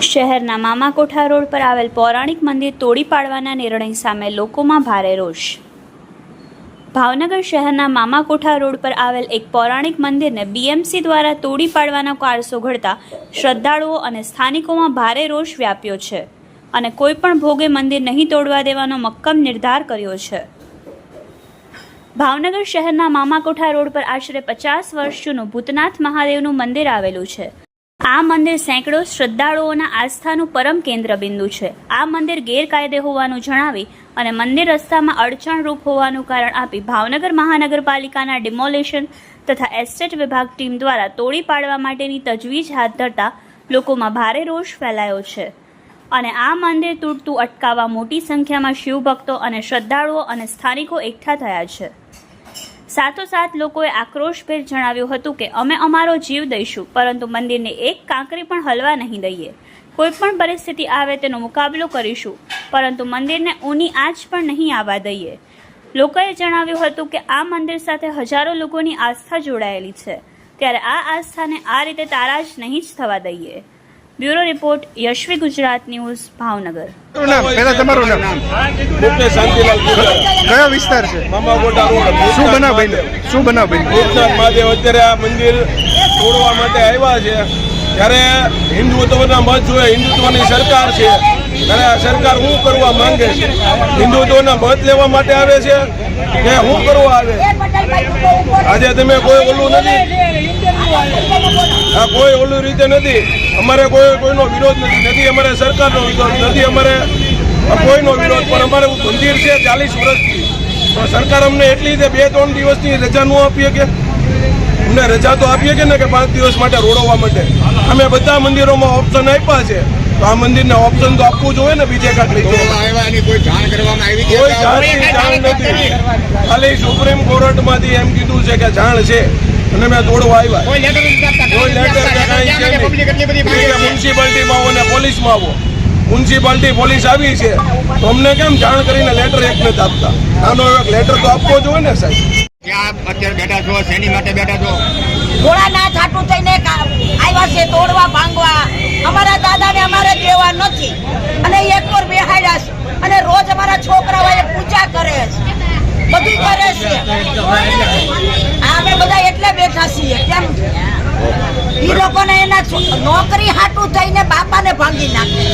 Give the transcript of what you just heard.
શહેરના મામાકોઠા રોડ પર આવેલ પૌરાણિક મંદિર તોડી પાડવાના નિર્ણય સામે લોકોમાં ભારે રોષ. ભાવનગર શહેરના મામાકોઠા રોડ પર આવેલ એક પૌરાણિક મંદિરને બીએમસી દ્વારા તોડી પાડવાનો કારસો ઘડતા શ્રદ્ધાળુઓ અને સ્થાનિકોમાં ભારે રોષ વ્યાપ્યો છે અને કોઈ પણ ભોગે મંદિર નહીં તોડવા દેવાનો મક્કમ નિર્ધાર કર્યો છે. ભાવનગર શહેરના મામાકોઠા રોડ પર આશરે પચાસ વર્ષ જૂનું ભૂતનાથ મહાદેવનું મંદિર આવેલું છે. આ મંદિર સેંકડો શ્રદ્ધાળુઓના આસ્થાનું પરમ કેન્દ્ર બિંદુ છે. આ મંદિર ગેરકાયદે હોવાનું જણાવી અને મંદિર રસ્તામાં અડચણરૂપ હોવાનું કારણ આપી ભાવનગર મહાનગરપાલિકાના ડિમોલેશન તથા એસ્ટેટ વિભાગ ટીમ દ્વારા તોડી પાડવા માટેની તજવીજ હાથ ધરતા લોકોમાં ભારે રોષ ફેલાયો છે. અને આ મંદિર તૂટતું અટકાવવા મોટી સંખ્યામાં શિવભક્તો અને શ્રદ્ધાળુઓ અને સ્થાનિકો એકઠા થયા છે. સાથોસાથ લોકોએ આક્રોશભેર જણાવ્યું હતું કે, અમે અમારો જીવ દઈશું, પરંતુ મંદિરને એક કાંકરી પણ હલવા નહીં દઈએ. કોઈ પણ પરિસ્થિતિ આવે તેનો મુકાબલો કરીશું, પરંતુ મંદિરને ઊની આંચ પણ નહીં આવવા દઈએ. લોકોએ જણાવ્યું હતું કે, આ મંદિર સાથે હજારો લોકોની આસ્થા જોડાયેલી છે. ત્યારે આ આસ્થાને આ રીતે તારા જ નહીં જ થવા દઈએ. Bureau report Yashvi Gujarat news Bhavnagar. તમારું નામ? પહેલા તમારું નામ? શાંતિલાલ કયો વિસ્તાર છે? મામાકોટા રોડ શું બનાવ બન્યો? શું બનાવ બન્યો? ભૂતનાથ મહાદેવ અત્યારે આ મંદિર તોડવા માટે આવ્યા છે. ત્યારે હિન્દુત્વના મત જોઈએ હિન્દુત્વની સરકાર છે. ત્યારે આ સરકાર શું કરવા માંગે છે? હિન્દુત્વના મત લેવા માટે આવે છે કે શું કરવા આવે? આજે તમે કોઈ ઓલું નથી. આ કોઈ ઓલું રીતે નથી. અમારે કોઈ કોઈનો વિરોધ નથી. નથી અમારે સરકારનો વિરોધ નથી અમારે કોઈનો વિરોધ. પણ અમારે મંદિર છે ચાલીસ વર્ષથી. તો સરકાર અમને એટલી રીતે બે ત્રણ દિવસની રજા ન આપીએ કે? અમને રજા તો આપીએ કે ને કે પાંચ દિવસ માટે રોડવા માટે? અમે બધા મંદિરોમાં ઓપ્શન આપ્યા છે. તો આ મંદિરને ઓપ્શન તો આપવું જોઈએ ને બીજે કોઈ કોઈ જાણ નથી. ખાલી સુપ્રીમ કોર્ટમાંથી એમ કીધું છે કે જાણ છે. અને મેં દોડવા આવ્યા. કોઈ લેટર મ્યુનિસિપાલિટીમાં આવો ને પોલીસમાં આવો. મ્યુનિસિપાલિટી પોલીસ આવી છે. તો અમને કેમ જાણ કરીને લેટર એક નથી આપતા? નાનો એક લેટર તો આપવો જોઈએ ને સાહેબ. ક્યાં અત્યારે બેઠા છો? શેની માટે બેઠા છો? ભોળાનાથ હાટું થઈને આવ્યા છે તોડવા ભાંગવા. અમારા દાદાને અમારે દેવા નથી. અને એક વાર બેહાડ્યા છે. અને રોજ અમારા છોકરાઓ પૂજા કરે છે. બધું કરે છે. આ અમે બધા એટલે બેઠા છીએ કેમ? એ લોકોને એના નોકરી હાટું થઈને બાપાને ભાંગી નાખે.